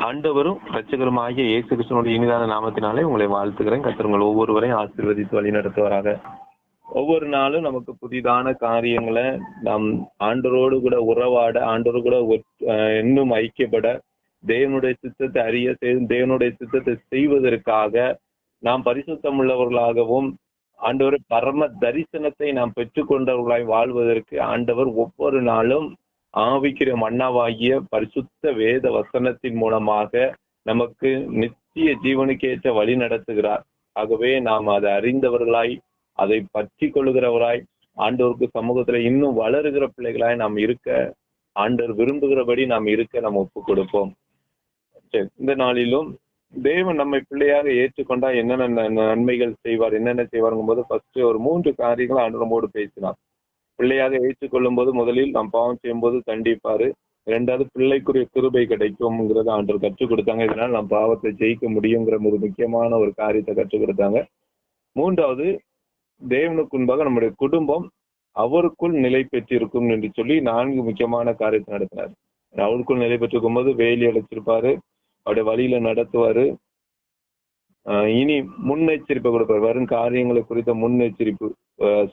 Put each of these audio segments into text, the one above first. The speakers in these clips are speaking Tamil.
ஆண்டவரும் ரட்சகரும் இயேசு கிருஷ்ணனுடைய இனிதான நாமத்தினாலே உங்களை வாழ்த்துகிறேன். கர்த்தர் உங்கள் ஒவ்வொருவரையும் ஆசீர்வதித்து வழி நடத்துவாராக ஒவ்வொரு நாளும் நமக்கு புதிதான காரியங்களை நாம் ஆண்டரோடு கூட உறவாட ஆண்டோடு கூட அஹ் இன்னும் ஐக்கியப்பட தேவனுடைய சித்தத்தை அறிய தேவனுடைய சித்தத்தை செய்வதற்காக நாம் பரிசுத்தம் உள்ளவர்களாகவும் ஆண்டவர் பரம தரிசனத்தை நாம் பெற்றுக்கொண்டவர்களாய் வாழ்வதற்கு ஆண்டவர் ஒவ்வொரு நாளும் ஆவிக்கிற மன்னாவாகிய பரிசுத்த வேத வசனத்தின் மூலமாக நமக்கு நித்திய ஜீவனுக்கேற்ற வழி நடத்துகிறார். ஆகவே நாம் அதை அறிந்தவர்களாய் அதை பற்றி கொள்கிறவராய் ஆண்டோருக்கு சமூகத்துல இன்னும் வளருகிற பிள்ளைகளாய் நாம் இருக்க ஆண்டவர் விரும்புகிறபடி நாம் இருக்க நாம் ஒப்பு கொடுப்போம். சரி, இந்த நாளிலும் தேவன் நம்மை பிள்ளையாக ஏற்றுக்கொண்டா என்னென்ன ந- நன்மைகள் செய்வார் என்னென்ன செய்வாருங்கும் போது ஃபர்ஸ்ட் ஒரு மூன்று காரியங்கள் ஆண்டு நம்மோடு பேசினார். பிள்ளையாக ஏற்றுக்கொள்ளும் போது முதலில் நாம் பாவம் செய்யும்போது தண்டிப்பாரு. இரண்டாவது பிள்ளைக்குரிய கிருபை கிடைக்கும்ங்கிறத ஆண்டவர் கற்றுக் கொடுத்தாங்க. இதனால் நாம் பாவத்தை ஜெயிக்க முடியுங்கிற ஒரு முக்கியமான ஒரு காரியத்தை கற்றுக் கொடுத்தாங்க. மூன்றாவது தேவனுக்கு முன்பாக நம்முடைய குடும்பம் அவருக்குள் நிலை பெற்றிருக்கும் என்று சொல்லி நான்கு முக்கியமான காரியத்தை நடத்தினார். அவருக்குள் நிலை பெற்றிருக்கும் போது வேலி அடைச்சிருப்பாரு. அவருடைய வழியில நடத்துவாரு. இனி முன்னெச்சரிப்பை கொடுப்பார். வரும் காரியங்களை குறித்த முன்னெச்சரிப்பு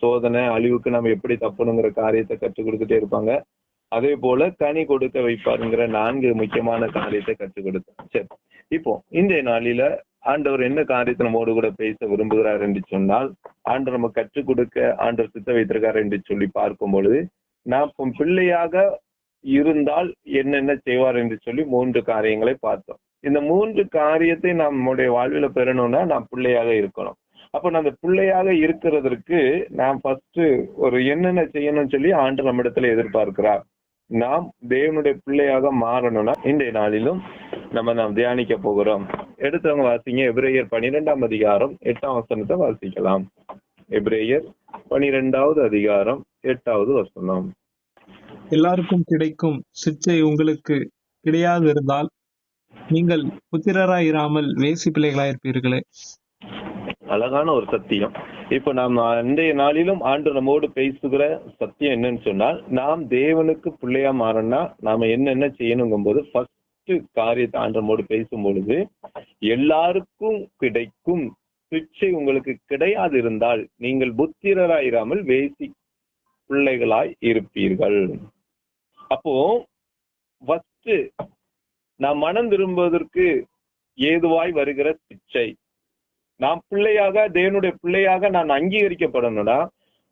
சோதனை அழிவுக்கு நம்ம எப்படி தப்பணுங்கிற காரியத்தை கற்றுக் கொடுத்துட்டே இருப்பாங்க. அதே போல கனி கொடுக்க வைப்பாருங்கிற நான்கு முக்கியமான காரியத்தை கற்றுக் கொடுத்தார் சரி. இப்போ இந்த நாளில ஆண்டவர் என்ன காரியத்தை நம்மோடு கூட பேச விரும்புகிறார் என்று சொன்னால் ஆண்டவர் நம்ம கற்றுக் கொடுக்க ஆண்டவர் சித்த வைத்திருக்கார் என்று சொல்லி பார்க்கும் பொழுது நாம் பிள்ளையாக இருந்தால் என்னென்ன செய்வார் என்று சொல்லி மூன்று காரியங்களை பார்த்தோம். இந்த மூன்று காரியத்தை நம்முடைய வாழ்வில பெறணும்னா நாம் பிள்ளையாக இருக்கணும். அப்போ நான் அந்த பிள்ளையாக இருக்கிறதற்கு நாம் ஃபர்ஸ்ட் ஒரு என்னென்ன செய்யணும்னு சொல்லி ஆண்டு நம்மிடத்துல எதிர்பார்க்கிறார். நாம் தேவனுடைய பிள்ளையாக மாறணும்னா இன்றைய நாளிலும் நம்ம நாம் தியானிக்க போகிறோம். எடுத்தவங்க வாசிங்க எபிரேயர் பனிரெண்டாம் அதிகாரம் எட்டாம் வசனத்தை வாசிக்கலாம். எபிரேயர் பனிரெண்டாவது அதிகாரம் எட்டாவது வசனம். எல்லாருக்கும் கிடைக்கும் சிச்சை உங்களுக்கு கிடையாது இருந்தால் நீங்கள் புத்திரராய் இராமல் வேசி பிள்ளைகளாயிருப்பீர்களே. அழகான ஒரு சத்தியம். இப்ப நாம் அன்றைய நாளிலும் ஆண்டு நம்மோடு பேசுகிற சத்தியம் என்னன்னு சொன்னால் நாம் தேவனுக்கு பிள்ளையா மாறனா நாம என்னென்ன செய்யணுங்கும் போது ஃபர்ஸ்ட் காரியத்தை ஆண்டு நம்மோடு பேசும் பொழுது எல்லாருக்கும் கிடைக்கும் சுவிட்சை உங்களுக்கு கிடையாது இருந்தால் நீங்கள் புத்திரராயிராமல் வேசி பிள்ளைகளாய் இருப்பீர்கள். அப்போ ஃபர்ஸ்ட் நாம் மனம் திரும்புவதற்கு ஏதுவாய் வருகிற பிச்சை. நாம் பிள்ளையாக தேவனுடைய பிள்ளையாக நான் அங்கீகரிக்கப்படணும்னா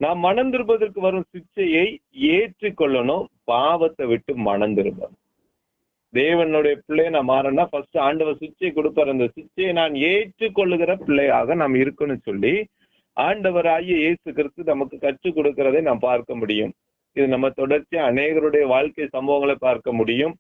நாம் மனம் திரும்புவதற்கு வரும் சிக்ஷையை ஏற்றுக்கொள்ளணும். பாவத்தை விட்டு மனம் திரும்பணும். தேவனுடைய பிள்ளையை நான் மாறனா ஃபர்ஸ்ட் ஆண்டவர் சிக்ஷை கொடுப்பார். அந்த சிக்ஷையை நான் ஏற்றுக்கொள்ளுகிற பிள்ளையாக நாம் இருக்கணும்னு சொல்லி ஆண்டவராகிய இயேசு கிறிஸ்து நமக்கு கற்றுக் கொடுக்கிறதை நாம் பார்க்க முடியும். இது நம்ம தொடர்ச்சியா அநேகருடைய வாழ்க்கை சம்பவங்களை பார்க்க முடியும்.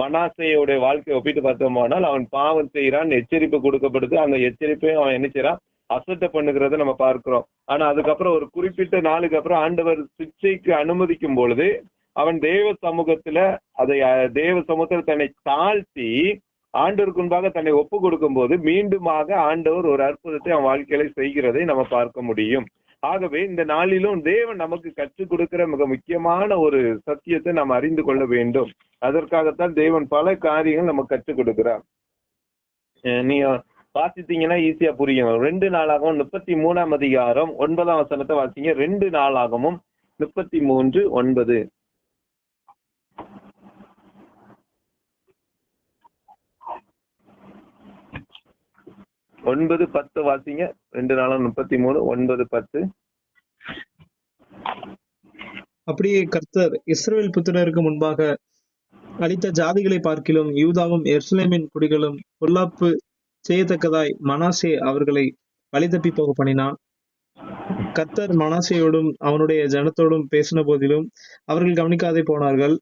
மனாசையோடைய வாழ்க்கையை ஒப்பிட்டு பார்த்தோமானால் அவன் பாவம் செய்யறான் எச்சரிப்பு கொடுக்கப்படுது. அந்த எச்சரிப்பையும் அவன் என்ன செய்யறான் அசட்டை பண்ணுகிறத நம்ம பார்க்கிறோம். ஆனா அதுக்கப்புறம் ஒரு குறிப்பிட்ட நாளுக்கு அப்புறம் ஆண்டவர் சிக்ஷைக்கு அனுமதிக்கும் பொழுது அவன் தேவ சமூகத்துல அதை தேவ சமூகத்துல தன்னை தாழ்த்தி ஆண்டவருக்கு முன்பாக தன்னை ஒப்பு கொடுக்கும் போது மீண்டுமாக ஆண்டவர் ஒரு அற்புதத்தை அவன் வாழ்க்கையில செய்கிறதை நம்ம பார்க்க முடியும். ஆகவே இந்த நாளிலும் தேவன் நமக்கு கற்றுக் கொடுக்கிற மிக முக்கியமான ஒரு சத்தியத்தை நாம் அறிந்து கொள்ள வேண்டும். அதற்காகத்தான் தேவன் பல காரியங்கள் நமக்கு கற்றுக் கொடுக்கிறார். நீ நீங்க வாசித்தீங்கன்னா ஈஸியா புரியும். ரெண்டு நாளாகவும் முப்பத்தி மூணாம் அதிகாரம் ஒன்பதாம் வசனத்தை வாசிங்க. ரெண்டு நாளாகவும் முப்பத்தி மூன்று ஒன்பது. ஒன்பது பத்து வாசிங்க. ரெண்டு நாளும் முப்பத்தி மூணு ஒன்பது பத்து. அப்படியே கர்த்தர் இஸ்ரவேல் புத்திரருக்கு முன்பாக அளித்த ஜாதிகளை பார்க்கிலும் யூதாவும் எருசலேமின் குடிகளும் பொல்லாப்பு செய்யத்தக்கதாய் மனாசே அவர்களை வழி தப்பி போக பண்ணினான். கர்த்தர் மனாசேயோடும் அவனுடைய ஜனத்தோடும் பேசின போதிலும் அவர்கள் கவனிக்காதே போனார்கள்.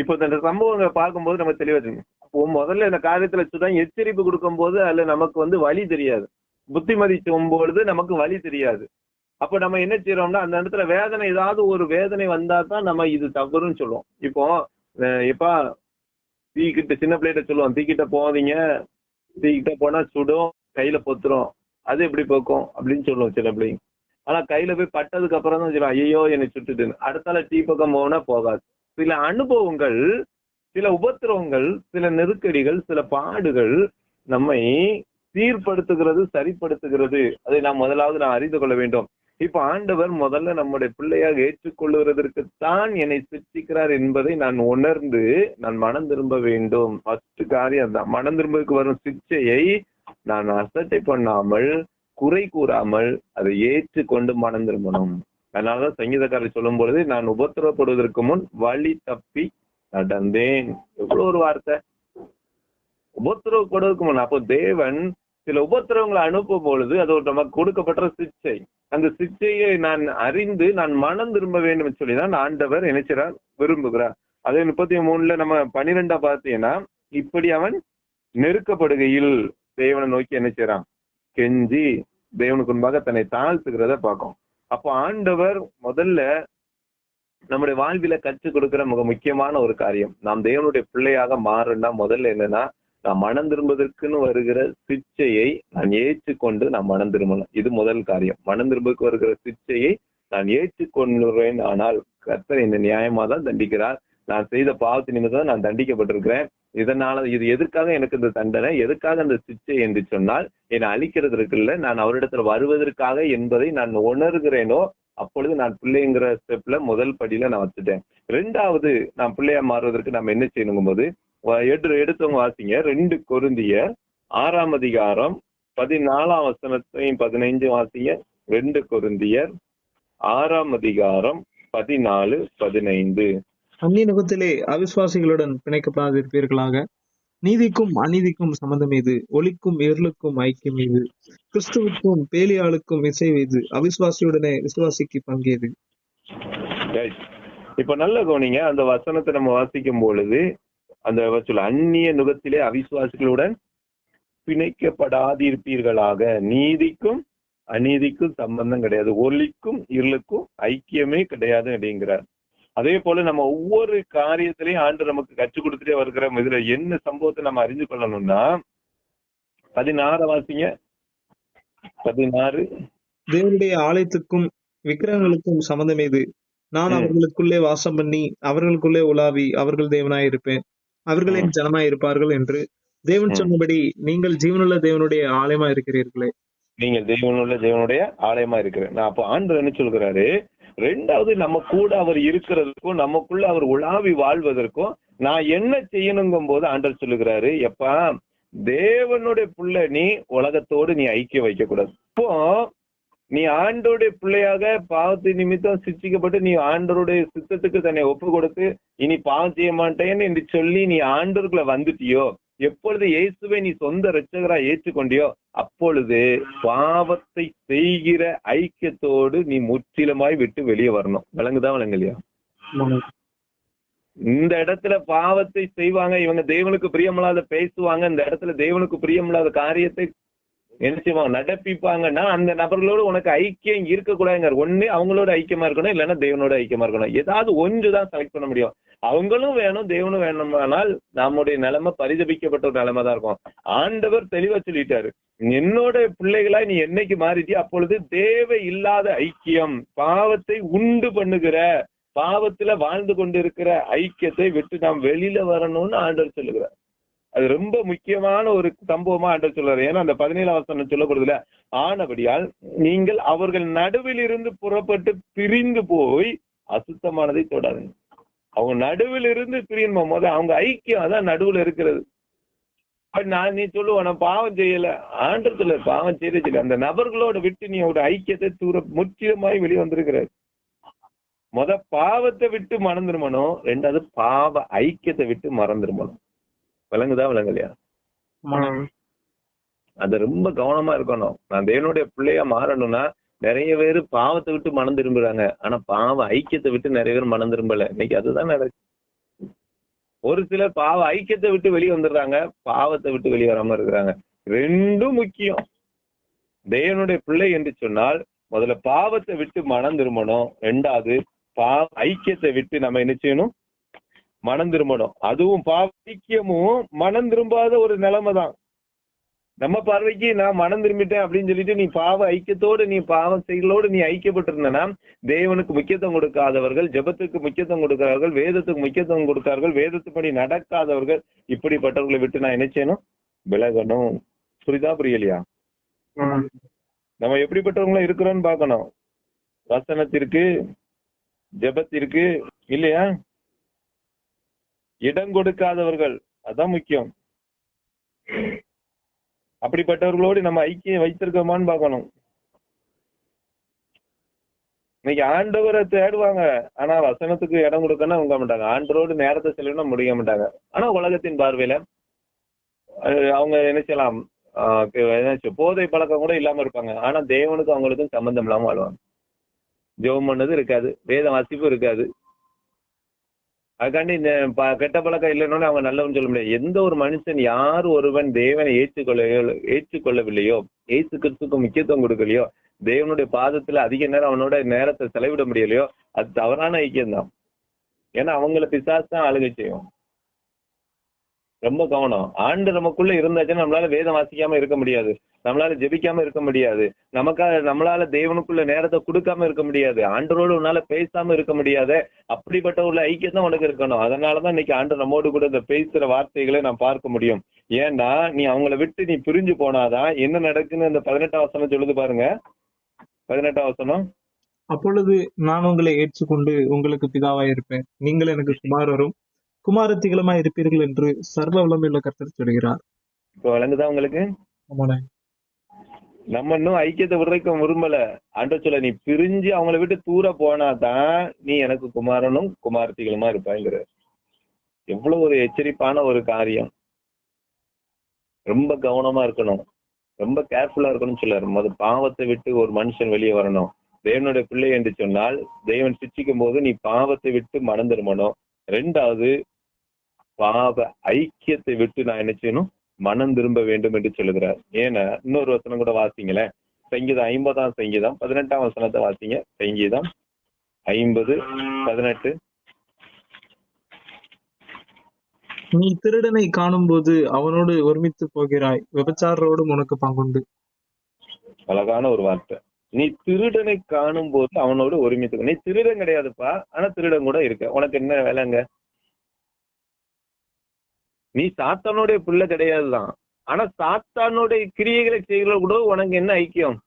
இப்போ இந்த சம்பவங்களை பார்க்கும்போது நம்ம தெளிவா தெரியும். முதல்ல இந்த காரியத்துல சுதான் எச்சரிப்பு கொடுக்கும்போது அதுல நமக்கு வந்து வழி தெரியாது. புத்திமதி பொழுது நமக்கு வழி தெரியாது. அப்ப நம்ம என்ன செய்யறோம்னா அந்த இடத்துல வேதனை ஏதாவது ஒரு வேதனை வந்தா தான் நம்ம இது தவறுன்னு சொல்லுவோம். இப்போ அஹ் தீக்கிட்ட சின்ன பிள்ளைகிட்ட சொல்லுவோம் தீக்கிட்ட போவாதீங்க தீக்கிட்ட போனா சுடும் கையில பொத்துரும். அது எப்படி போக்கும்? அப்படின்னு சொல்லுவோம் சில பிள்ளைங்க. ஆனா கையில போய் பட்டதுக்கு அப்புறம் தான் சொல்லுவோம் ஐயோ என்னை சுட்டுட்டுன்னு. அடுத்தால டீ பக்கம் போனா போகாது. சில அனுபவங்கள் சில உபத்திரவங்கள் சில நெருக்கடிகள் சில பாடுகள் நம்மை சீர்படுத்துகிறது சரிப்படுத்துகிறது. அதை நாம் முதலாவது நான் அறிந்து கொள்ள வேண்டும். இப்ப ஆண்டவர் முதல்ல நம்முடைய பிள்ளையாக ஏற்றுக்கொள்ளுவதற்கு தான் என்னை சிருஷ்டிக்கிறார் என்பதை நான் உணர்ந்து நான் மனம் திரும்ப வேண்டும். ஃபர்ஸ்ட் காரியம் தான். மனம் திரும்புவதற்கு வரும் சிக்ஷையை நான் அசட்டை பண்ணாமல் குறை கூறாமல் அதை ஏற்றுக்கொண்டு மனம் திரும்பணும். அதனாலதான் சங்கீதக்காரர் சொல்லும் பொழுது நான் உபத்திரப்படுவதற்கு முன் வழி தப்பி நடந்தேன் எவ்வளவு ஒரு வார்த்தை? ஒவ்வொருத்தரு கூட இருக்கும் அப்போ தேவன் சில உபத்திரவங்களை அனுப்பும் பொழுது அது ஒரு நமக்கு கொடுக்கப்பட்ட சிக்ஷை. அந்த சிக்ஷையை நான் அறிந்து நான் மனம் திரும்ப வேண்டும் சொல்லிதான் ஆண்டவர் நினைச்சிறார் விரும்புகிறார். அதே முப்பத்தி மூணுல நம்ம பனிரெண்டா பார்த்தீங்கன்னா இப்படி அவன் நெருக்கப்படுகையில் தேவனை நோக்கி நினைச்சிறான் செய்யறான் கெஞ்சி தேவனுக்கு முன்பாக தன்னை தாழ்த்துக்கிறத பார்க்கும் அப்போ ஆண்டவர் முதல்ல நம்முடைய வாழ்வில கற்றுக் கொடுக்கிற மிக முக்கியமான ஒரு காரியம். நாம் தேவனுடைய பிள்ளையாக மாறணும்னா முதல்ல என்னன்னா நான் மனம் திரும்புவதற்குன்னு வருகிற சிச்சையை நான் ஏற்றுக்கொண்டு நான் மனம் திரும்பணும். இது முதல் காரியம். மனம் திரும்புக்கு வருகிற சிச்சையை நான் ஏற்றுக்கொள்கிறேன் ஆனால் கர்த்தர் என்னை நியாயமா தான் தண்டிக்கிறார். நான் செய்த பாவத்து நிமித்தம் நான் தண்டிக்கப்பட்டிருக்கிறேன். இதனால இது எதுக்காக எனக்கு இந்த தண்டனை? எதுக்காக அந்த சிச்சை என்று சொன்னால் என்னை அழிக்கிறதுக்கு இல்ல. நான் அவரிடத்துல வருவதற்காக என்பதை நான் உணர்கிறேனோ அப்பொழுது நான் பிள்ளைங்கிற ஸ்டெப்ல முதல் படியில நான் வச்சுட்டேன். ரெண்டாவது நான் பிள்ளையா மாறுவதற்கு நம்ம என்ன செய்யணுங்கும் போது எடுத்தவங்க வாசிங்க. ரெண்டு கொருந்திய ஆறாம் அதிகாரம் பதினாலாம் வசனத்தையும் பதினைஞ்சு வாசிங்க. ரெண்டு கொருந்தியர் ஆறாம் அதிகாரம் பதினாலு பதினைந்து. அந்நிய நுகத்திலே அவிசுவாசிகளுடன் பிணைக்கப்படாதிருப்பீர்களாக. நீதிக்கும் அநீதிக்கும் சம்பந்தம் இது ஒளிக்கும் இருளுக்கும் ஐக்கியம் இது கிறிஸ்துவுக்கும் பேலியாளுக்கும் இசை இது அவிசுவாசியுடனே விசுவாசிக்கு பங்கேது இப்ப நல்ல கவனிங்க. அந்த வசனத்தை நம்ம வாசிக்கும் பொழுது அந்த சொல்ல அந்நிய நுகத்திலே அவிசுவாசிகளுடன் பிணைக்கப்படாதிருப்பீர்களாக. நீதிக்கும் அநீதிக்கும் சம்பந்தம் கிடையாது. ஒலிக்கும் இருளுக்கும் ஐக்கியமே கிடையாது அப்படிங்கிறார். அதே போல நம்ம ஒவ்வொரு காரியத்திலையும் ஆண்டு நமக்கு கற்றுக் கொடுத்துட்டே வருகிற இதுல என்ன சம்பவத்தை நம்ம அறிந்து கொள்ளணும்னா பதினாறு வாசிங்க. பதினாறு. தேவனுடைய ஆலயத்துக்கும் விக்கிரகங்களுக்கும் சம்பந்தம் ஏது நான். அவர்களுக்குள்ளே வாசம் பண்ணி அவர்களுக்குள்ளே உலாவி அவர்கள் தேவனாய் இருப்பேன். அவர்கள் என் ஜனமாய் இருப்பார்கள் என்று தேவன். சொன்னபடி நீங்கள் ஜீவனுள்ள தேவனுடைய ஆலயமா இருக்கிறீர்களே. நீங்கள் தேவனுள்ள தேவனுடைய ஆலயமா இருக்கிறேன். நான் அப்போ ஆண்டு என்ன சொல்கிறாரு? ரெண்டாவது நம்ம கூட அவர் இருக்கிறதுக்கும் நமக்குள்ள அவர் உலாவி வாழ்வதற்கும் நான் என்ன செய்யணுங்கும் போது ஆண்டர் சொல்லுகிறாரு எப்பா தேவனுடைய புள்ள நீ உலகத்தோடு நீ ஐக்கியம் வைக்க கூடாது இப்போ நீ ஆண்டோடைய பிள்ளையாக பாவத்து நிமித்தம் சிச்சிக்கப்பட்டு நீ ஆண்டருடைய சித்தத்துக்கு தன்னை ஒப்பு கொடுத்து இனி பாவம் செய்ய மாட்டேன்னு என்று சொல்லி நீ ஆண்டோருக்குள்ள வந்துட்டியோ எப்பொழுது இயேசுவை நீ சொந்த ரட்சகரா ஏற்றுக்கொண்டியோ அப்பொழுது பாவத்தை செய்கிற ஐக்கியத்தோடு நீ முற்றிலுமாய் விட்டு வெளியே வரணும். விளங்குதா விளங்கலையா? இந்த இடத்துல பாவத்தை செய்வாங்க இவங்க தேவனுக்கு பிரியமில்லாத பேசுவாங்க இந்த இடத்துல தேவனுக்கு பிரியமில்லாத காரியத்தை என்ன செய்வாங்க? நடப்பிப்பாங்கன்னா அந்த நபர்களோடு உனக்கு ஐக்கியம் இருக்கக்கூடாதுங்க ஒண்ணு அவங்களோட ஐக்கியமா இருக்கணும் இல்லைன்னா தேவனோட ஐக்கியமா இருக்கணும். ஏதாவது ஒன்று தான் செலக்ட் பண்ண முடியும். அவங்களும் வேணும் தேவனும் வேணுமானால் நம்முடைய நிலைமை பரிதபிக்கப்பட்ட ஒரு நிலைமை தான் இருக்கும். ஆண்டவர் தெளிவா சொல்லிட்டாரு. என்னோட பிள்ளைகளா நீ என்னைக்கு மாறிட்டியோ அப்பொழுது தேவை இல்லாத ஐக்கியம் பாவத்தை உண்டு பண்ணுகிற பாவத்துல வாழ்ந்து கொண்டிருக்கிற ஐக்கியத்தை விட்டு நாம் வெளியில வரணும்னு ஆண்டவர் சொல்லுகிறார். அது ரொம்ப முக்கியமான ஒரு சம்பவமா ஆண்டவர் சொல்றாரு. ஏன்னா அந்த பதினேழாம் வசனம் சொல்லப்படுதுல ஆனபடியால் நீங்கள் அவர்கள் நடுவில் இருந்து புறப்பட்டு பிரிந்து போய் அசுத்தமானதை தொடருங்க அவங்க நடுவில் இருந்து பிரியணும் போது அவங்க ஐக்கியம் அதான் நடுவுல இருக்கிறது. நான் நீ சொல்லுவ நான் பாவம் செய்யல. ஆண்டத்துல பாவம் செய்யல அந்த நபர்களோட விட்டு நீ ஒரு ஐக்கியத்தை தூர முற்றிலுமாய் வெளியே வந்திருக்கிறார் முத பாவத்தை விட்டு திரும்பணும் ரெண்டாவது பாவ ஐக்கியத்தை விட்டு மறந்து திரும்பணும் விளங்குதா விளங்கலையா? அது ரொம்ப கவனமா இருக்கணும். நான் தேவனுடைய பிள்ளையா மாறணும்னா நிறைய பேர் பாவத்தை விட்டு மனம் திரும்புறாங்க. ஆனா பாவ ஐக்கியத்தை விட்டு நிறைய பேர் மனம் திரும்பல. இன்னைக்கு அதுதான் நடக்கு ஒரு சிலர் பாவ ஐக்கியத்தை விட்டு வெளியே வந்துடுறாங்க. பாவத்தை விட்டு வெளியே வராம இருக்கிறாங்க. ரெண்டும் முக்கியம். தேவனுடைய பிள்ளை என்று சொன்னால் முதல்ல பாவத்தை விட்டு மனம் திரும்பணும். ரெண்டாவது பாவ ஐக்கியத்தை விட்டு நம்ம என்ன செய்யணும்? மனம் திரும்பணும். அதுவும் பாவ ஐக்கியமும் மனம் திரும்பாத ஒரு நிலைமை தான் நம்ம பார்வைக்கு நான் மனம் திரும்பிட்டேன் அப்படின்னு சொல்லிட்டு நீ பாவ ஐக்கியத்தோடு நீ பாவ செயலோடு நீ ஐக்கியப்பட்டிருந்தனா தேவனுக்கு முக்கியத்துவம் கொடுக்காதவர்கள் ஜெபத்துக்கு முக்கியத்துவம் கொடுக்கிறார்கள் வேதத்துக்கு முக்கியத்துவம் கொடுக்கிறார்கள் வேதத்துப்படி நடக்காதவர்கள் இப்படிப்பட்டவர்களை விட்டு நான் என்ன செய்யணும்? விலகணும். புரியுதா புரியலையா? நம்ம எப்படிப்பட்டவங்களா இருக்கிறோம்னு பார்க்கணும். வசனத்திற்கு ஜெபத்திற்கு இல்லையா? இடம் கொடுக்காதவர்கள். அதான் முக்கியம். அப்படிப்பட்டவர்களோடு நம்ம ஐக்கியம் வைத்திருக்கோமான்னு பார்க்கணும். இன்னைக்கு ஆண்டவரை தேடுவாங்க. ஆனா வசனத்துக்கு இடம் கொடுக்கணும் உங்க மாட்டாங்க. ஆண்டரோடு நேரத்தை செலவினா முடிய மாட்டாங்க. ஆனா உலகத்தின் பார்வையில அவங்க என்ன செய்யலாம்? ஆஹ் என்ன செய்ய- போதை பழக்கம் கூட இல்லாம இருப்பாங்க. ஆனா தேவனுக்கும் அவங்களுக்கும் சம்பந்தம் இல்லாம வாழ்வாங்க. ஜெபம் பண்ணது இருக்காது. வேத வாசிப்பு இருக்காது. அதுக்காண்டி இந்த ப- கெட்ட பழக்கம் இல்லைனாலும் அவங்க நல்லவன்னு சொல்ல முடியாது. எந்த ஒரு மனுஷன் யார் ஒருவன் தேவனை ஏற்றுக்கொள்ள ஏற்றுக்கொள்ளவில்லையோ ஏசு கிறிஸ்துக்கு முக்கியத்துவம் கொடுக்கலையோ தேவனுடைய பாதத்துல அதிக நேரம் அவனோட நேரத்தை செலவிட முடியலையோ அது தவறான ஐக்கியம் தான் ஏன்னா அவங்கள பிசாசு தான் ஆளுகை செய்யும். ரொம்ப கவனம். ஆண்டு நமக்குள்ள இருந்தாச்சுன்னா நம்மளால வேதம் வாசிக்காம இருக்க முடியாது. நம்மளால ஜெபிக்காம இருக்க முடியாது. நமக்காக நம்மளால தேவனுக்குள்ள நேரத்தை கொடுக்காம இருக்க முடியாது. ஆண்டரோடு உன்னால பேசாம இருக்க முடியாது. அப்படிப்பட்ட உள்ள ஐக்கியம் தான் உனக்கு இருக்கணும். அதனாலதான் இன்னைக்கு ஆண்டு நம்மோடு கூட இந்த பேசுற வார்த்தைகளை நான் பார்க்க முடியும். ஏன்னா நீ அவங்கள விட்டு நீ பிரிஞ்சு போனாதான் என்ன நடக்குன்னு அந்த பதினெட்டாம் வசனம் சொல்லுது பாருங்க. பதினெட்டாம் வசனம். அப்பொழுது நான் உங்களை ஏற்றுக்கொண்டு உங்களுக்கு பிதாவாய் இருப்பேன் நீங்கள் எனக்கு சுமார் வரும் குமாரத்திகளுமாய் இருப்பீர்கள் என்று சர்வ வல்லமையுள்ள கர்த்தர் சொல்கிறார். இப்போ விளங்குதா உங்களுக்கு? ஆமாண்ணே. நம்ம இன்னும் ஐக்கியத்தை விடுறதுக்கு விரும்பல. ஆண்ட சொல்ல நீ பிரிஞ்சு அவங்கள விட்டு தூர போனாதான் நீ எனக்கு குமாரனும் குமாரத்திகளுமா இருப்பாங்கிற எவ்வளவு ஒரு எச்சரிப்பான ஒரு காரியம். ரொம்ப கவனமா இருக்கணும். ரொம்ப கேர்ஃபுல்லா இருக்கணும்னு சொல்லாரு முத பாவத்தை விட்டு ஒரு மனுஷன் வெளியே வரணும். தேவனுடைய பிள்ளை என்று சொன்னால் தேவன் சிச்சிக்கும் போது நீ பாவத்தை விட்டு மனம் திரும்பணும். ரெண்டாவது பாவ ஐக்கியத்தை விட்டு நான் என்ன செய்யணும்? மனம் திரும்ப வேண்டும் என்று சொல்லுகிறார். ஏன்னா இன்னொரு வசனம் கூட வாசிங்களேன். சங்கீதம் ஐம்பதாம் சங்கீதம் பதினெட்டாம் வசனத்தை வாசிங்க. சங்கீதம் ஐம்பது பதினெட்டு. நீ திருடனை காணும்போது அவனோடு ஒருமித்து போகிறாய். விபச்சாரரோடும் உனக்கு பங்குண்டு. அழகான ஒரு வார்த்தை. நீ திருடனை காணும் போது அவனோடு ஒருமித்து நீ திருடன் கிடையாதுப்பா. ஆனா திருடன் கூட இருக்க. உனக்கு என்ன வேலைங்க? நீ சாத்தானுடைய பிள்ளை கிடையாதுதான். ஆனா சாத்தானுடைய கிரியைகளை செய்கிற கூட உனக்கு என்ன ஐக்கியம்?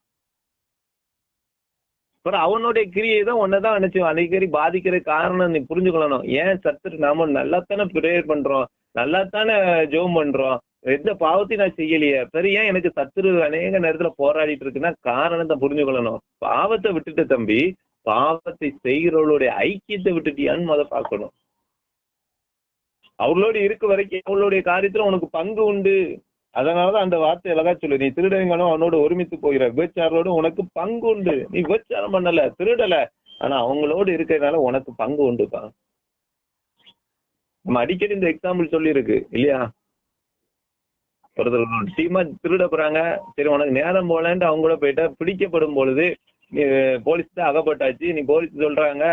அப்புறம் அவனுடைய கிரியை தான் உன்னதான் நினைச்சு அடிக்கடி பாதிக்கிற காரணம் நீ புரிஞ்சுக்கணும் ஏன் சத்துரு நாம நல்லாத்தானே ப்ரேயர் பண்றோம் நல்லாத்தானே ஜோம் பண்றோம் எந்த பாவத்தையும் நான் செய்யலையே. சரி ஏன் எனக்கு சத்துரு அநேக நேரத்துல போராடிட்டு இருக்குன்னா காரணத்தை புரிஞ்சுக்கொள்ளணும். பாவத்தை விட்டுட்டு தம்பி பாவத்தை செய்கிறவளுடைய ஐக்கியத்தை விட்டுட்டியான்னு முத பார்க்கணும். அவர்களோடு இருக்க வரைக்கும் அவளுடைய காரியத்துல உனக்கு பங்கு உண்டு. அதனாலதான் அந்த வார்த்தை அழகா சொல்லு. நீ திருடங்களும் அவனோட ஒருமித்து போகிற விபச்சாரோட உனக்கு பங்கு உண்டு. நீ விபச்சாரம் பண்ணல திருடல. ஆனா அவங்களோடு இருக்கிறதுனால உனக்கு பங்கு உண்டுப்பா. நம்ம அடிக்கடி இந்த எக்ஸாம்பிள் சொல்லி இருக்கு இல்லையா? ஒருத்தர் டீமா திருட போறாங்க. சரி உனக்கு நேரம் போலன்ட்டு அவங்க கூட போயிட்டா பிடிக்கப்படும் பொழுது நீ போலீஸ் தான் அகப்பட்டாச்சு. நீ போலீஸ் சொல்றாங்க.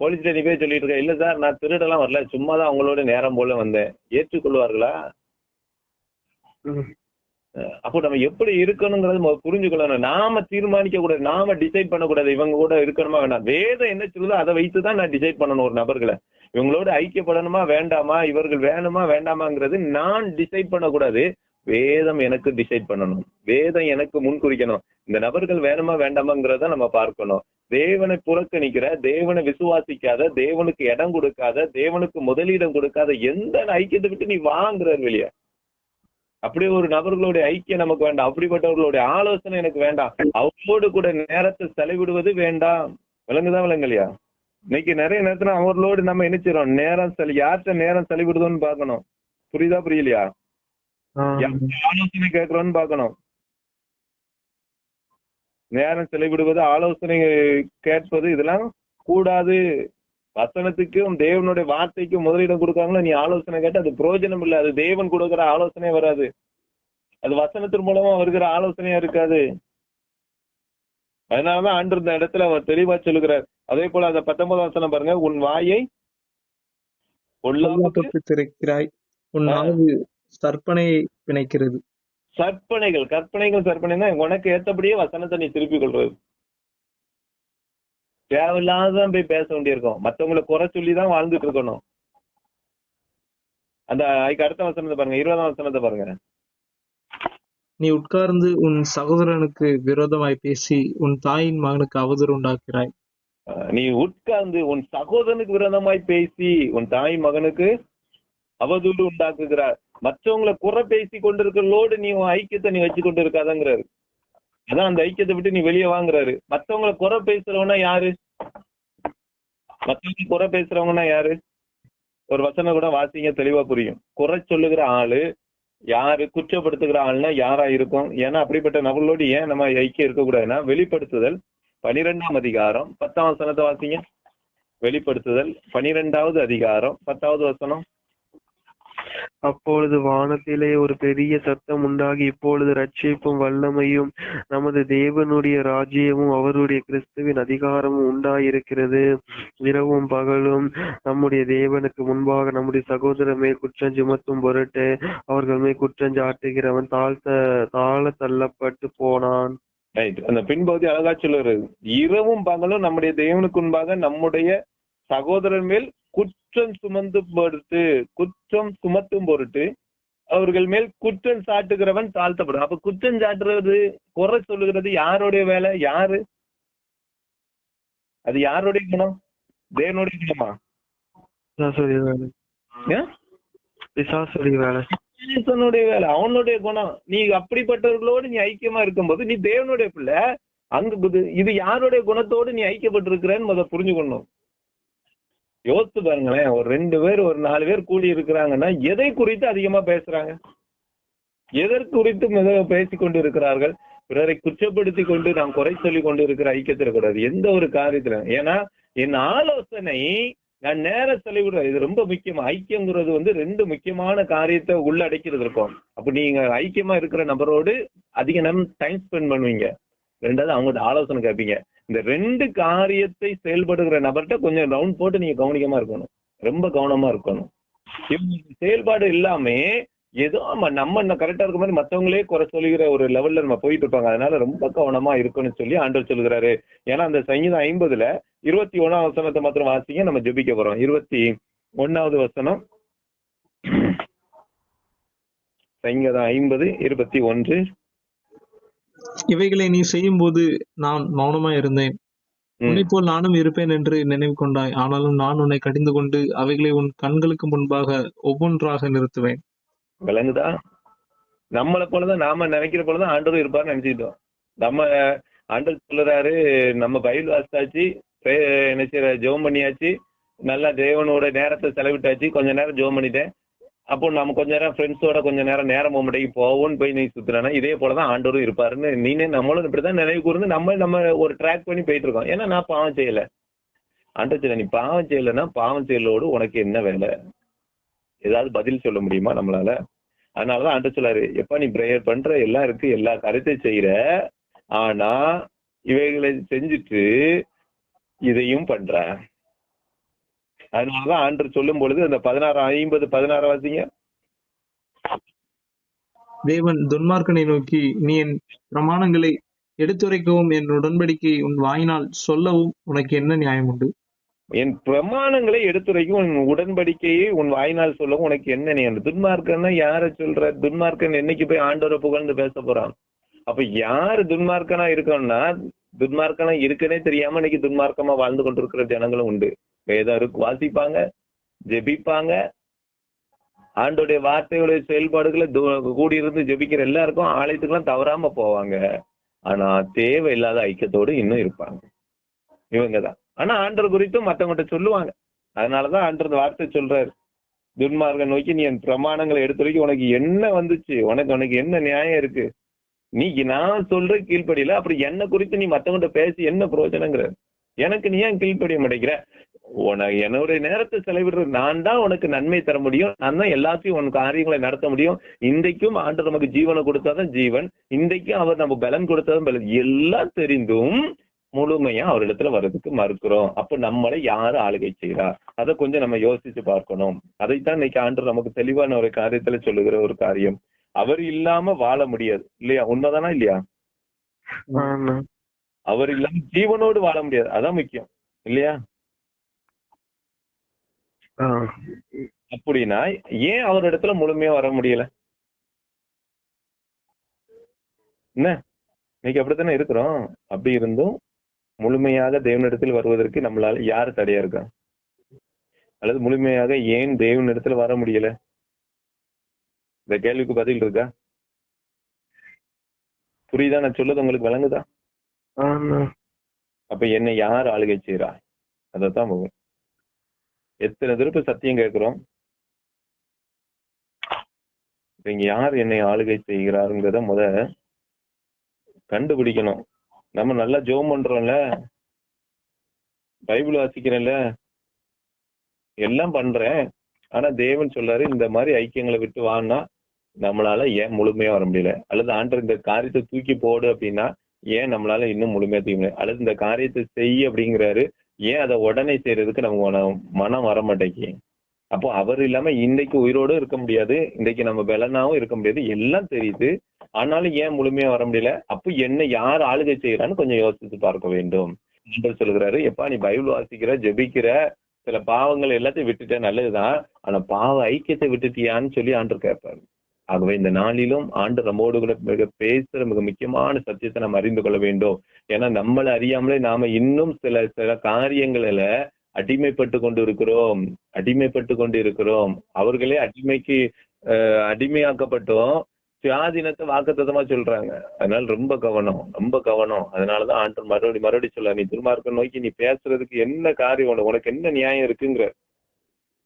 போலீஸ்ல நீ போய் சொல்லிட்டு இருக்க. இல்ல சார் நான் திருடெல்லாம் வரல. சும்மா தான் அவங்களோட நேரம் போல வந்தேன். ஏற்றுக்கொள்வார்களா? அப்போ நம்ம எப்படி இருக்கணுங்கிறது புரிஞ்சுக்கொள்ளணும். நாம தீர்மானிக்க கூடாது. நாம டிசைட் பண்ணக்கூடாது. இவங்க கூட இருக்கணுமா வேண்டாம். வேதம் என்ன சொல்லுதோ அதை வைத்து தான் நான் டிசைட் பண்ணணும் ஒரு நபர்களை. இவங்களோட ஐக்கியப்படணுமா வேண்டாமா இவர்கள் வேணுமா வேண்டாமாங்கிறது நான் டிசைட் பண்ணக்கூடாது. வேதம் எனக்கு டிசைட் பண்ணணும். வேதம் எனக்கு முன்குறிக்கணும். இந்த நபர்கள் வேணுமா வேண்டாமாங்கிறத நம்ம பார்க்கணும். தேவனை புறக்கணிக்கிற தேவனை விசுவாசிக்காத தேவனுக்கு இடம் கொடுக்காத தேவனுக்கு முதலிடம் கொடுக்காத எந்த ஐக்கியத்தை விட்டு நீ வாங்குறாரு வெளியே? அப்படி ஒரு நபர்களுடைய ஐக்கியம் நமக்கு வேண்டாம். அப்படிப்பட்டவர்களுடைய ஆலோசனை எனக்கு வேண்டாம். அவங்களோடு கூட நேரத்தை செலவிடுவது வேண்டாம். விளங்குதா விளங்கலையா? இன்னைக்கு நிறைய நேரத்துல அவர்களோடு நம்ம நினைச்சிரோம் நேரம் செல யார்கிட்ட நேரம் செலவிடுதோன்னு பார்க்கணும். புரியுதா புரியலையா? ஆலோசனை கேட்கிறோம்னு பார்க்கணும். நேரம் செலவிடுவது ஆலோசனை கேட்பது இதெல்லாம் கூடாது. வசனத்துக்கும் தேவனுடைய வார்த்தைக்கும் முதலிடம் கொடுக்காங்களோ நீ ஆலோசனை கேட்டு அது பிரயோஜனம் இல்லை. அது தேவன் கொடுக்கிற ஆலோசனை வராது. அது வசனத்தின் மூலமா வருகிற ஆலோசனையா இருக்காது. அதனாலதான் ஆண்டு இந்த இடத்துல அவர் தெளிவா சொல்லுகிறார். அதே போல அந்த பத்தொன்பது வசனம் பாருங்க. உன் வாயை பொல்லாப்புக்கு திறக்கிறாய் உன் நாவு சற்பனை பிணைக்கிறது. கற்பனைகள் கற்பனைகள் கற்பனைனா உனக்கு ஏத்தபடியே வசனத்தை நீ திருப்பிக் கொள்றது. தேவையில்லாதான் போய் பேச வேண்டியிருக்கும். மத்தவங்களை குறை சொல்லி தான் வாழ்ந்துட்டு இருக்கணும். அந்த அதுக்கு அடுத்த வசனத்தை பாருங்க இருபதாம் வசனத்தை பாருங்க. நீ உட்கார்ந்து உன் சகோதரனுக்கு விரோதமாய் பேசி உன் தாயின் மகனுக்கு அவதூறு உண்டாக்குறாய். நீ உட்கார்ந்து உன் சகோதரனுக்கு விரோதமாய் பேசி உன் தாய் மகனுக்கு அவதூறு உண்டாக்குகிறார் மற்றவங்களை குறை பேசி கொண்டிருக்கிறதோடு நீ உன் ஐக்கியத்தை நீ வச்சு கொண்டு இருக்காதங்கிறாரு அதான் அந்த ஐக்கியத்தை விட்டு நீ வெளியே வாங்குறாரு. மத்தவங்களை குறை பேசுறவனா யாரு? மத்தவங்க குறை பேசுறவங்கன்னா யாரு? ஒரு வசனம் கூட வாசிங்க தெளிவா புரியும். குறை சொல்லுகிற ஆளு யாரு குற்றப்படுத்துகிற ஆள்னா யாரா இருக்கும்? ஏன்னா அப்படிப்பட்ட நபர்களோடு ஏன் நம்ம ஐக்கியம் இருக்கக்கூடாதுன்னா வெளிப்படுத்துதல் பனிரெண்டாம் அதிகாரம் பத்தாம் வசனத்தை வாசிங்க. வெளிப்படுத்துதல் பனிரெண்டாவது அதிகாரம் பத்தாவது வசனம். அப்பொழுது வானத்திலே ஒரு பெரிய சத்தம் உண்டாகி இப்பொழுது ரட்சிப்பும் வல்லமையும் நமது தேவனுடைய ராஜ்யமும் அவருடைய கிறிஸ்துவின் அதிகாரமும் உண்டாயிருக்கிறது. இரவும் பகலும் நம்முடைய தேவனுக்கு முன்பாக நம்முடைய சகோதரர் மேல் குற்றம் சுமத்தும் பொருட்டு அவர்கள் மேல் குற்றம் சாட்டுகிறவன் தாழ்த்த தாழ தள்ளப்பட்டு போனான். ரைட் அந்த பின்பகுதி அழகா சொல்லுறது இரவும் பகலும் நம்முடைய தேவனுக்கு முன்பாக நம்முடைய சகோதரர் மேல் குற்றம் சுமந்து பொருட்டு குற்றம் சுமத்தும் பொருட்டு அவர்கள் மேல் குற்றம் சாட்டுகிறவன் தாழ்த்தப்படும். அப்ப குற்றம் சாட்டுறது குறை சொல்லுகிறது யாருடைய வேலை? யாரு? அது யாருடைய குணம்? தேவனுடைய குணமா? பிசாசுடைய வேலை. அவனுடைய குணம். நீ அப்படிப்பட்டவர்களோடு நீ ஐக்கியமா இருக்கும்போது நீ தேவனுடைய பிள்ளை. அங்க இது- இது யாருடைய குணத்தோடு நீ ஐக்கியப்பட்டிருக்கிறன்னு முத புரிஞ்சுக்கணும். யோசித்து பாருங்களேன் ஒரு ரெண்டு பேர் ஒரு நாலு பேர் கூடி இருக்கிறாங்கன்னா எதை குறித்து அதிகமா பேசுறாங்க? எதற்கு குறித்து மிக பேசிக் கொண்டு இருக்கிறார்கள் பிறரை குற்றப்படுத்தி கொண்டு நாம் குறை சொல்லி கொண்டு இருக்கிற ஐக்கியத்தில் கூடாது எந்த ஒரு காரியத்துல ஏன்னா என் ஆலோசனை நான் நேர செலவிடுறேன். இது ரொம்ப முக்கியம். ஐக்கியங்கிறது வந்து ரெண்டு முக்கியமான காரியத்தை உள்ளடக்கிறது இருக்கும். அப்ப நீங்க ஐக்கியமா இருக்கிற நபரோடு அதிக நேரம் டைம் ஸ்பெண்ட் பண்ணுவீங்க. ரெண்டாவது அவங்கள்ட்ட ஆலோசனை கேட்பீங்க. இந்த ரெண்டு காரியத்தை செயல்படுகிற நபர்கிட்ட கொஞ்சம் ரவுண்ட் போட்டு நீங்க கவனிக்கமா இருக்கணும். ரொம்ப கவனமா இருக்கணும். செயல்பாடு இல்லாம ஏதோ நம்ம நம்ம கரெக்டா இருக்க மாதிரி மத்தவங்களே குறை சொல்லுகிற ஒரு லெவல்ல நம்ம போயிட்டு இருப்பாங்க. அதனால ரொம்ப கவனமா இருக்கணும்னு சொல்லி ஆண்டவர் சொல்லுகிறாரு. ஏன்னா அந்த சங்கீதம் ஐம்பதுல இருபத்தி ஒன்னாம் வசனத்தை மாத்திரம் வாசிங்க நம்ம ஜெபிக்க போறோம். இருபத்தி ஒண்ணாவது வசனம். சங்கீதம் ஐம்பது இருபத்தி ஒன்று. இவைகளை நீ செய்யும்போது நான் மௌனமாய் இருந்தேன். ம். உன்னைப் போல் நானும் இருப்பேன் என்று நினைவு கொண்டாய். ஆனாலும் நான் உன்னை கடிந்து கொண்டு அவைகளை உன் கண்களுக்கு முன்பாக ஒவ்வொன்றாக நிறுத்துவேன். விளங்குதா? நம்மளை போலதான் நாம நினைக்கிற போலதான் ஆண்டவர் இருப்பார்னு நினைச்சுக்கிட்டோம். நம்ம ஆண்டவர் சொல்லுறாரு நம்ம பைபிள் வாசித்தாச்சு என்ன செய்யற ஜெபம் பண்ணியாச்சு நல்லா தேவனோட நேரத்தை செலவிட்டாச்சு கொஞ்ச நேரம் ஜெபம் பண்ணிட்டேன். அப்போ நம்ம கொஞ்ச நேரம் ஃப்ரெண்ட்ஸோட கொஞ்ச நேரம் நேரம் மும்முடைக்கு போவோம்னு போய் நீ சுத்தினா இதே போலதான் ஆண்டவரும் இருப்பாருன்னு நீனே நம்மளும் இப்படிதான் நினைவு கூர்ந்து நம்ம நம்ம ஒரு ட்ராக் பண்ணி போயிட்டு இருக்கோம். ஏன்னா நான் பாவம் செய்யல. அண்டர் நீ பாவம் செய்யலன்னா பாவம் செய்யலோடு உனக்கு என்ன வேலை? ஏதாவது பதில் சொல்ல முடியுமா நம்மளால? அதனாலதான் ஆண்டு சொல்லாரு எப்ப நீ பிரேயர் பண்ற எல்லாம் இருக்கு எல்லா கருத்தையும் செய்யற ஆனா இவைகளை செஞ்சுட்டு இதையும் பண்ற. அதனாலதான் ஆண்டர் சொல்லும் பொழுது அந்த பதினாறு ஐம்பது பதினாறு வாசிங்க. தேவன் துன்மார்க்கனை நோக்கி நீ என் பிரமாணங்களை எடுத்துரைக்கவும் என் உடன்படிக்கை உன் வாயினால் சொல்லவும் உனக்கு என்ன நியாயம் உண்டு? என் பிரமாணங்களை எடுத்துரைக்கும் உன் உடன்படிக்கையை உன் வாயினால் சொல்லவும் உனக்கு என்ன நீ துன்மார்க்கன்னா யார சொல்ற? துன்மார்க்கன் என்னைக்கு போய் ஆண்டவரை புகழ்ந்து பேச போறான்? அப்ப யாரு துன்மார்க்கனா இருக்கணும்னா துன்மார்க்கனா இருக்குன்னே தெரியாம இன்னைக்கு துன்மார்க்கமா வாழ்ந்து கொண்டிருக்கிற ஜனங்களும் உண்டு. வேதாருக்கு வாசிப்பாங்க ஜெபிப்பாங்க. ஆண்டோடைய வார்த்தையுடைய செயல்பாடுகளை கூடியிருந்து ஜெபிக்கிற எல்லாருக்கும் ஆலயத்துக்கெல்லாம் தவறாம போவாங்க. ஆனா தேவை இல்லாத ஐக்கியத்தோடு இன்னும் இருப்பாங்க. இவங்கதான். ஆனா ஆண்டர் குறித்தும் மத்தவங்ககிட்ட சொல்லுவாங்க. அதனாலதான் ஆண்டர் வார்த்தை சொல்றாரு. துன்மார்கன் நோக்கி நீ என் பிரமாணங்களை எடுத்து வைக்க உனக்கு என்ன வந்துச்சு? உனக்கு உனக்கு என்ன நியாயம் இருக்கு? நீ நான் சொல்ற கீழ்ப்படியில அப்புறம் என்ன குறித்து நீ மத்தவங்ககிட்ட பேசி என்ன பிரயோஜனங்கிற எனக்கு நீ ஏன் கீழ்ப்படிய மாட்டேங்கிற? உனக்கு என்னுடைய நேரத்தை செலவிடுறது நான் தான் உனக்கு நன்மை தர முடியும். நான் தான் எல்லாத்தையும் உன் காரியங்களை நடத்த முடியும். இன்றைக்கும் ஆண்டு நமக்கு ஜீவனை கொடுத்தாதான் ஜீவன். இன்றைக்கும் அவர் நம்ம பலன் கொடுத்தாதான் பலன். எல்லாம் தெரிந்தும் முழுமையா அவரிடத்துல வர்றதுக்கு மறுக்கிறோம். அப்ப நம்மளை யாரு ஆளுகை செய்யறா அதை கொஞ்சம் நம்ம யோசிச்சு பார்க்கணும். அதைத்தான் இன்னைக்கு ஆண்டு நமக்கு தெளிவான ஒரு காரியத்துல சொல்லுகிற ஒரு காரியம். அவர் இல்லாம வாழ முடியாது. இல்லையா? உண்மைதானா இல்லையா? அவர் இல்லாம ஜீவனோடு வாழ முடியாது. அதான் முக்கியம். இல்லையா. அப்படின்னா ஏன் அவர் இடத்துல முழுமையா வர முடியல? என்ன? இன்னைக்கு அப்படித்தானே இருக்கிறோம். அப்படி இருந்தும் முழுமையாக தேவனிடத்தில் வருவதற்கு நம்மளால யார் தடையா இருக்கா? அல்லது முழுமையாக ஏன் தேவனிடத்துல வர முடியல? இந்த கேள்விக்கு பதில் இருக்கா? புரியுதா? நான் சொல்றது உங்களுக்கு விளங்குதா? அப்ப என்னை யார் ஆளுகை செய்றா அதத்தான் போகும். எத்தனை திருப்பி சத்தியம் கேட்கிறோம்? இப்ப இங்க யார் என்னை ஆளுகை செய்கிறாருங்கிறத முத கண்டுபிடிக்கணும். நம்ம நல்லா ஜோம் பண்றோம்ல? பைபிள் வாசிக்கிறேன்ல? எல்லாம் பண்றேன். ஆனா தேவன் சொல்றாரு இந்த மாதிரி ஐக்கியங்களை விட்டு வான்னா நம்மளால ஏன் முழுமையா வர முடியல? அல்லது ஆண்டர் இந்த காரியத்தை தூக்கி போடு அப்படின்னா ஏன் நம்மளால இன்னும் முழுமையா தூக்க முடியல? அல்லது இந்த காரியத்தை செய் அப்படிங்கிறாரு ஏன் அதை உடனே செய்யறதுக்கு நம்ம மனம் மனம் வர மாட்டேங்கி அப்போ அவர் இல்லாம இன்னைக்கு உயிரோடு இருக்க முடியாது இன்னைக்கு நம்ம பலனாவும் இருக்க முடியாது எல்லாம் தெரியுது. ஆனாலும் ஏன் முழுமையா வர முடியல? அப்போ என்ன யார் ஆளுகை செய்யறான்னு கொஞ்சம் யோசித்து பார்க்க வேண்டும். என்று சொல்கிறாரு எப்பா நீ பைபிள் வாசிக்கிற ஜெபிக்கிற சில பாவங்கள் எல்லாத்தையும் விட்டுட்ட நல்லதுதான். ஆனா பாவ ஐக்கியத்தை விட்டுட்டியான்னு சொல்லி ஆண்டு கேட்பாரு. ஆகவே இந்த நாளிலும் ஆண்டு நம்மோடு கூட மிக பேசுற மிக முக்கியமான சத்தியத்தை நாம் அறிந்து கொள்ள வேண்டும். ஏன்னா நம்மளை அறியாமலே நாம இன்னும் சில சில காரியங்களில அடிமைப்பட்டு கொண்டு இருக்கிறோம் அடிமைப்பட்டு கொண்டு இருக்கிறோம் அவர்களே அடிமைக்கு அடிமையாக்கப்பட்டோம். சுயாதீனத்தை வாக்குத்தமா சொல்றாங்க. அதனால ரொம்ப கவனம் ரொம்ப கவனம். அதனாலதான் ஆண்டு மறுபடி மறுபடி சொல்ல நீ துர்மார்க்க நோக்கி நீ பேசுறதுக்கு என்ன காரியம் உனக்கு உனக்கு என்ன நியாயம் இருக்குங்கிற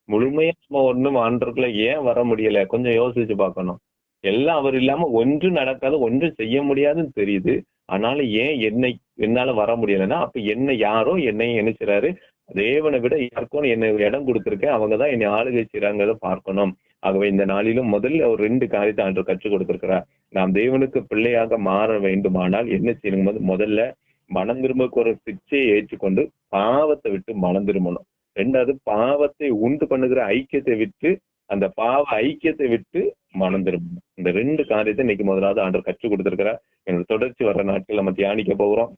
முழுமையா நம்ம ஒண்ணும் ஆண்டருக்குள்ள ஏன் வர முடியல? கொஞ்சம் யோசிச்சு பார்க்கணும். எல்லாம் அவர் இல்லாம ஒன்றும் நடக்காது ஒன்றும் செய்ய முடியாதுன்னு தெரியுது. ஆனாலும் ஏன் என்னை என்னால வர முடியலன்னா அப்ப என்ன யாரோ என்னை நினைச்சுறாரு தேவனை விட யாருக்கும் என்னை இடம் கொடுத்திருக்கேன் அவங்கதான் என்னை ஆளுகை செய்யறாங்கிறத பார்க்கணும். ஆகவே இந்த நாளிலும் முதல்ல ஒரு ரெண்டு காரியத்தை ஆண்டு கற்றுக் கொடுத்திருக்கிறார். நாம் தேவனுக்கு பிள்ளையாக மாற வேண்டுமானால் என்ன செய்யணும்? போது முதல்ல மனம் திரும்பக்கு ஒரு சிக்ஷையை ஏற்றுக்கொண்டு பாவத்தை விட்டு மனம் திரும்பணும். ரெண்டாவது பாவத்தை உண்டு பண்ணுகிற ஐக்கியத்தை விட்டு அந்த பாவ ஐக்கியத்தை விட்டு மனம் திரும்பணும் இந்த ரெண்டு காரியத்தை இன்னைக்கு முதலாவது ஆண்டர் கற்றுக் கொடுத்திருக்கிறார். என்னோட தொடர்ச்சி வர்ற நாட்கள் நம்ம தியானிக்க போகிறோம்.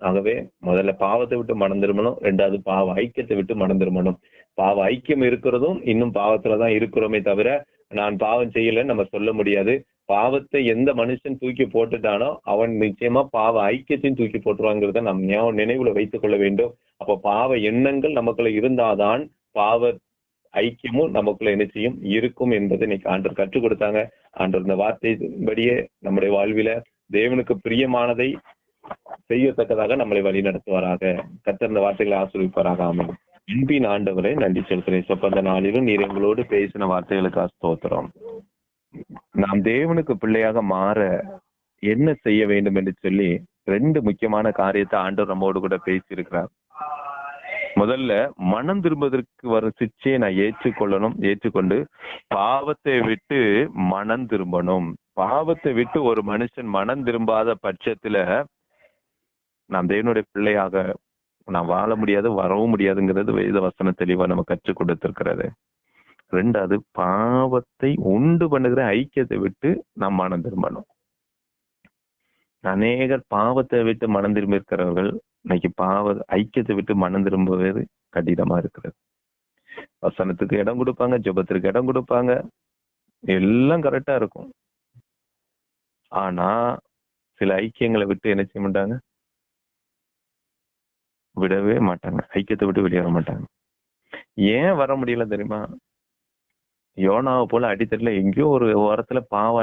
ஆகவே முதல்ல பாவத்தை விட்டு மனம் திரும்பணும் ரெண்டாவது பாவ ஐக்கியத்தை விட்டு மனம் திரும்பணும் பாவ ஐக்கியம் இருக்கிறதும் இன்னும் பாவத்துலதான் இருக்கிறோமே தவிர நான் பாவம் செய்யலைன்னு நம்ம சொல்ல முடியாது. பாவத்தை எந்த மனுஷன் தூக்கி போட்டுட்டானோ அவன் நிச்சயமா பாவ ஐக்கியத்தையும் தூக்கி போட்டுருவாங்கிறத நம் ஞாபகம் நினைவுல வைத்துக் கொள்ள வேண்டும். அப்ப பாவ எண்ணங்கள் நமக்குள்ள இருந்தாதான் பாவ ஐக்கியமும் நமக்குள்ள நிச்சயம் இருக்கும் என்பதை இன்னைக்கு ஆண்டர் கற்றுக் கொடுத்தாங்க. ஆண்டர் இந்த வார்த்தையின்படியே நம்முடைய வாழ்வில தேவனுக்கு பிரியமானதை செய்யத்தக்கதாக நம்மளை வழி நடத்துவாராக. கத்தர் இந்த வார்த்தைகளை ஆசிரியப்பாராக அமையும் அன்பின் ஆண்டவரை நன்றி செலுத்துறேன் சொப்பந்த நாளிலும் நீர் எங்களோடு பேசின வார்த்தைகளுக்கு ஸ்தோத்திரம். நாம் தேவனுக்கு பிள்ளையாக மாற என்ன செய்ய வேண்டும் என்று சொல்லி ரெண்டு முக்கியமான காரியத்தை ஆண்டவர் நம்மோடு கூட பேசியிருக்கிறார். முதல்ல மனம் திரும்புவதற்கு வரும் சிச்சையை நான் ஏற்றுக்கொள்ளணும் ஏற்றுக்கொண்டு பாவத்தை விட்டு மனம் திரும்பணும். பாவத்தை விட்டு ஒரு மனுஷன் மனம் திரும்பாத பட்சத்துல நாம் தேவனுடைய பிள்ளையாக நாம் வாழ முடியாது வரவும் முடியாதுங்கிறது வேத வசன தெளிவா நம்ம கற்றுக் கொடுத்திருக்கிறது. ரெண்டாவது பாவத்தை உண்டு பண்ணுகிற ஐக்கியத்தை விட்டு நாம் மனம் திரும்பணும். அநேகர் பாவத்தை விட்டு மனம் திரும்பி இருக்கிறவர்கள் இன்னைக்கு பாவ ஐக்கியத்தை விட்டு மனம் திரும்புவது கடினமா இருக்கிறது. வசனத்துக்கு இடம் கொடுப்பாங்க ஜெபத்திற்கு இடம் கொடுப்பாங்க. எல்லாம் கரெக்டா இருக்கும். ஆனா சில ஐக்கியங்களை விட்டு என்ன செய்ய மாட்டாங்க? விடவே மாட்டாங்க. ஐக்கியத்தை விட்டு வெளியேற மாட்டாங்க. ஏன் வர முடியல தெரியுமா? யோனாவை போல அடித்தட்டுல எங்கேயோ ஒரு ஓரத்துல பாவ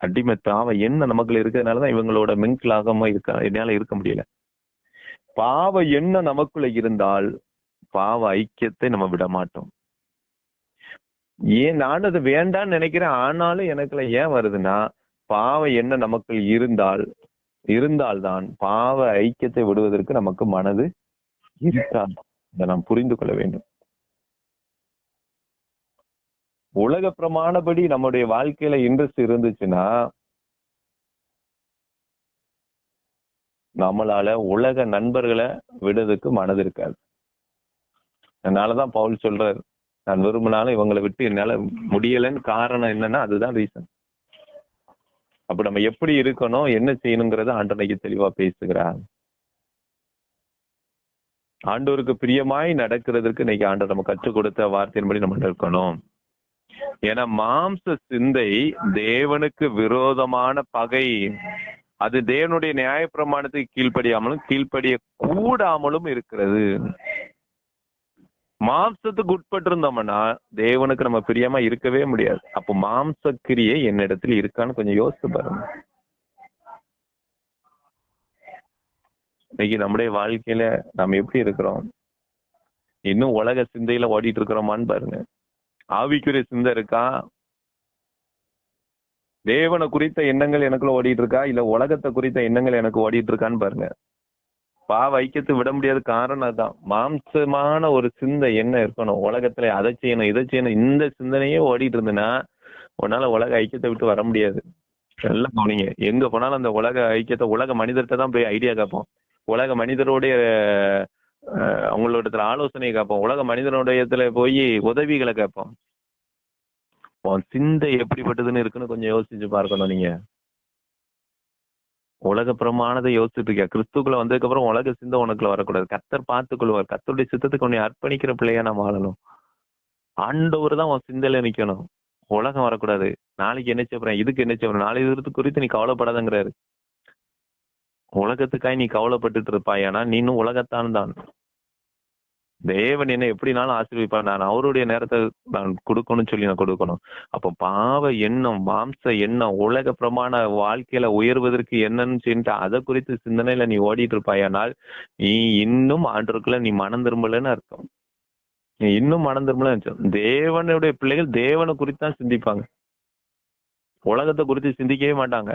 அடிமை பாவ என்ன நமக்குள்ள இருக்கிறதுனாலதான் இவங்களோட மிங்கிள் ஆகாம இருக்க என்னால இருக்க முடியல. பாவ எண்ணம் நமக்குள்ள இருந்தால் பாவ ஐக்கியத்தை நம்ம விட மாட்டோம் ஏன் நான் அது வேண்டாம்னு நினைக்கிறேன்? ஆனாலும் எனக்குள்ள ஏன் வருதுன்னா பாவ எண்ணம் நமக்குள் இருந்தால் இருந்தால்தான் பாவ ஐக்கியத்தை விடுவதற்கு நமக்கு மனது இருக்காது. இதை நாம் புரிந்து கொள்ள வேண்டும். உலக பிரமாணப்படி நம்முடைய வாழ்க்கையில இன்ட்ரெஸ்ட் இருந்துச்சுன்னா நம்மளால உலக நண்பர்களை விடுறதுக்கு மனது இருக்காது. அதனாலதான் பவுல் சொல்றாரு நான் விரும்பினாலும் இவங்களை விட்டு என்னால முடியலைன்னு காரணம் என்னன்னா அதுதான் ரீசன் அப்ப நம்ம எப்படி இருக்கணும் என்ன செய்யணுங்கிறத ஆண்டனைக்கு தெளிவா பேசுகிறார். ஆண்டோருக்கு பிரியமாய் நடக்கிறதுக்கு இன்னைக்கு ஆண்டர் நம்ம கற்றுக் கொடுத்த வார்த்தையின்படி நம்ம இருக்கணும். ஏன்னா மாம்ச சிந்தை தேவனுக்கு விரோதமான பகை. அது தேவனுடைய நியாய பிரமாணத்துக்கு கீழ்ப்படியாமலும் கீழ்ப்படிய கூடாமலும் இருக்கிறது. மாம்சத்துக்கு உட்பட்டு இருந்தோம்னா தேவனுக்கு நம்ம பிரியமா இருக்கவே முடியாது. அப்போ மாம்ச கிரியை என்னிடத்துல இருக்கான்னு கொஞ்சம் யோசிச்சு பாருங்க. இன்னைக்கு நம்முடைய வாழ்க்கையில நம்ம எப்படி இருக்கிறோம்? இன்னும் உலக சிந்தையில ஓடிட்டு இருக்கிறோமான்னு பாருங்க. ஆவிக்குரிய சிந்தை இருக்கா? தேவனை குறித்த எண்ணங்கள் எனக்குள்ள ஓடிட்டு இருக்கா? இல்ல உலகத்தை குறித்த எண்ணங்கள் எனக்கு ஓடிட்டு இருக்கான்னு பாருங்க. பாவ ஐக்கியத்தை விட முடியாத காரணம் அதுதான் மாம்சமான ஒரு சிந்தை என்ன இருக்கணும்? உலகத்துல அதை செய்யணும் இதை செய்யணும். இந்த சிந்தனையே ஓடிட்டு இருந்ததுன்னா உன்னால உலக ஐக்கியத்தை விட்டு வர முடியாது. எல்லாம் கவனிங்க. எங்க போனாலும் அந்த உலக ஐக்கியத்தை உலக மனிதர்கிட்ட தான் போய் ஐடியா கேட்போம். உலக மனிதருடைய அஹ், அவங்களோட ஆலோசனையை கேட்போம். உலக மனிதனுடையத்துல போய் உதவிகளை கேட்போம். உன் சிந்தை எப்படிப்பட்டதுன்னு இருக்குன்னு கொஞ்சம் யோசிச்சு பார்க்கணும் நீங்க. உலக பிரமாணத்தை யோசிச்சுட்டு இருக்கியா கிறிஸ்துக்குள்ள வந்ததுக்கு அப்புறம் உலக சிந்தை உனக்குள்ள வரக்கூடாது. கத்தர் பார்த்துக்கொள்வார். கத்தருடைய சித்தத்துக்கு உன்னை அர்ப்பணிக்கிற பிள்ளையா நான் வாழணும். ஆண்டவர் தான் உன் சிந்தையில நிக்கணும். உலகம் வரக்கூடாது. நாளைக்கு என்ன செய்யறேன் இதுக்கு என்ன செய்யறேன் நாளை குறித்து நீ கவலைப்படாதங்கிறாரு. உலகத்துக்காய் நீ கவலைப்பட்டுட்டு இருப்பாயானா நீனும் உலகத்தான் தான். தேவன் என்ன எப்படினாலும் ஆசீர்விப்பார். நான் அவருடைய நேரத்தை நான் கொடுக்கணும்னு சொல்லி நான் கொடுக்கணும். அப்போ பாவ எண்ணம் மாம்ச எண்ணம் உலக பிரமாண வாழ்க்கையில உயர்வதற்கு என்னன்னு சொல்லிட்டு அதை குறித்து சிந்தனையில நீ ஓடிட்டு இருப்பாயானால் நீ இன்னும் ஆண்டருக்குள்ள நீ மனம் திரும்பலன்னு அர்த்தம். நீ இன்னும் மனம் திரும்பலன்னு தேவனுடைய பிள்ளைகள் தேவனை குறித்து தான் சிந்திப்பாங்க. உலகத்தை குறித்து சிந்திக்கவே மாட்டாங்க.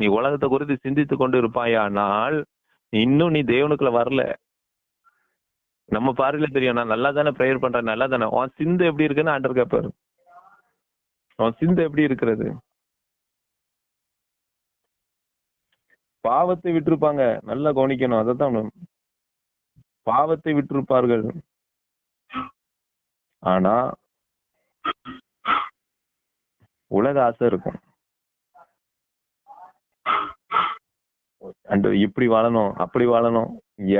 நீ உலகத்தை குறித்து சிந்தித்து கொண்டு இருப்பாயானால் இன்னும் நீ தேவனுக்குள்ள வரல. நம்ம பார்வையில தெரியும் நான் நல்லா தானே ப்ரேயர் பண்றேன் நல்லா தானே உன் சிந்தை எப்படி இருக்குன்னு ஆண்டர் கேப்பாரு உன் சிந்தை எப்படி இருக்கிறது? பாவத்தை விட்டுருப்பாங்க நல்லா கவனிக்கணும் அதைத்தான் பாவத்தை விட்டிருப்பார்கள். ஆனா உலக ஆசை இருக்கும். ஆண்டவர் இப்படி வாழணும் அப்படி வாழணும்.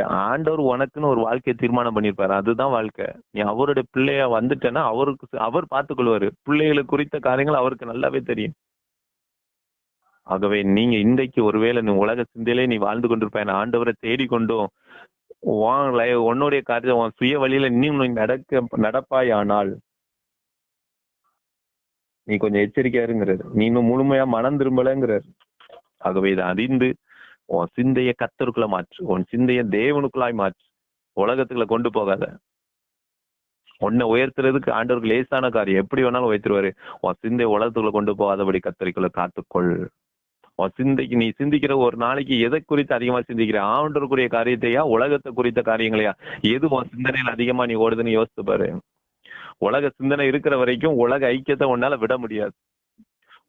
ஆண்டவர் உனக்குன்னு ஒரு வாழ்க்கையை தீர்மானம் பண்ணிருப்பாரு அதுதான் வாழ்க்கை. நீ அவருடைய பிள்ளையா வந்துட்டேன்னா அவருக்கு அவர் பார்த்துக்கொள்வாரு. பிள்ளைகளை குறித்த காரியங்கள் அவருக்கு நல்லாவே தெரியும். ஆகவே நீங்க இன்றைக்கு ஒருவேளை நீ உலக சிந்தையிலே நீ வாழ்ந்து கொண்டிருப்பேன் ஆண்டவரை தேடிக்கொண்டும். லை- உன்னுடைய காரியம் உன் சுய வழியில இன்னும் நீ நடக்க நடப்பாயானால் நீ கொஞ்சம் எச்சரிக்கையா இருங்கிறாரு. நீ இன்னும் முழுமையா மனம் திரும்பலங்கிறாரு. ஆகவே இதை அறிந்து உன் சிந்தைய கத்தருக்குள்ள மாற்று உன் சிந்தைய தேவனுக்குள்ளாய் மாற்று. உலகத்துக்குள்ள கொண்டு போகாத. உன்னை உயர்த்துறதுக்கு ஆண்டவருக்கு லேசான காரியம். எப்படி வேணாலும் உயர்த்துருவாரு. உன் சிந்தை உலகத்துக்குள்ள கொண்டு போகாதபடி கத்தரிக்குள்ள காத்துக்கொள். உன் சிந்தைக்கு நீ சிந்திக்கிற ஒரு நாளைக்கு எதை குறித்து அதிகமா சிந்திக்கிற? ஆண்டவருக்குரிய காரியத்தையா? உலகத்தை குறித்த காரியங்களையா? எது உன் சிந்தனையில அதிகமா நீ ஓடுதுன்னு யோசித்து பாரு. உலக சிந்தனை இருக்கிற வரைக்கும் உலக ஐக்கியத்தை உன்னால விட முடியாது.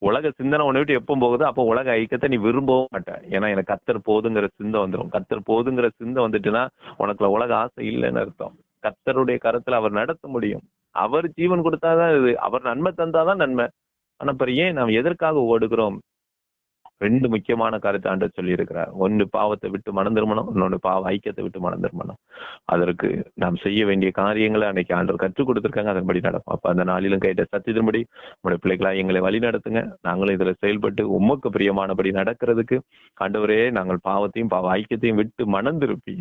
உலக சிந்தனை உன்னை விட்டு எப்போ போகுதோ. அப்போ உலக ஐக்கியத்தை நீ விரும்பவும் மாட்டேன் ஏன்னா எனக்கு கத்தர் போதுங்கிற சிந்தை வந்துடும் கத்தர் போதுங்கிற சிந்தை வந்துட்டுன்னா உனக்குள்ள உலக ஆசை இல்லைன்னு அர்த்தம். கத்தருடைய கரத்துல அவர் நடத்த முடியும். அவர் ஜீவன் கொடுத்தாதான் இது. அவர் நன்மை தந்தாதான் நன்மை. ஆனா அப்புறம் ஏன் நாம் எதற்காக ஓடுகிறோம்? ரெண்டு முக்கியமான கருத்தை ஆண்டவர் சொல்லியிருக்கிறார். ஒன்று ஒன்னு பாவத்தை விட்டு மனம் திருமணம் இன்னொன்று பாவ ஐக்கியத்தை விட்டு மனம் திருமணம் அதற்கு நாம் செய்ய வேண்டிய காரியங்களை அன்னைக்கு ஆண்டவர் கற்றுக் கொடுத்துருக்காங்க அதன்படி நடப்போம். அப்ப அந்த நாளிலும் கேட்ட சத்தியத்தின்படி நம்முடைய பிள்ளைகளா எங்களை வழி நடத்துங்க. நாங்களும் இதுல செயல்பட்டு உமக்கு பிரியமானபடி நடக்கிறதுக்கு ஆண்டவரே நாங்கள் பாவத்தையும் பாவ ஐக்கியத்தையும் விட்டு மனம் திருப்பி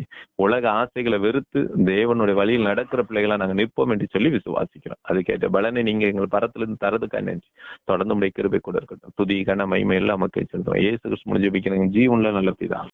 உலக ஆசைகளை வெறுத்து தேவனுடைய வழியில் நடக்கிற பிள்ளைகளா நாங்க நிற்போம் என்று சொல்லி விசுவாசிக்கிறோம். அது கேட்ட பலனை நீங்க எங்கள் பரத்திலிருந்து தரதுக்காக நினைச்சு தொடர்ந்து உடைய கிருபை கூட இருக்கட்டும். துதி கன மைமை எல்லாம் நமக்கு செலுத்தும். ஏசு கிறிஸ்து ஜெபிக்கிறேன். ஜீவன்ல நல்ல பிதா.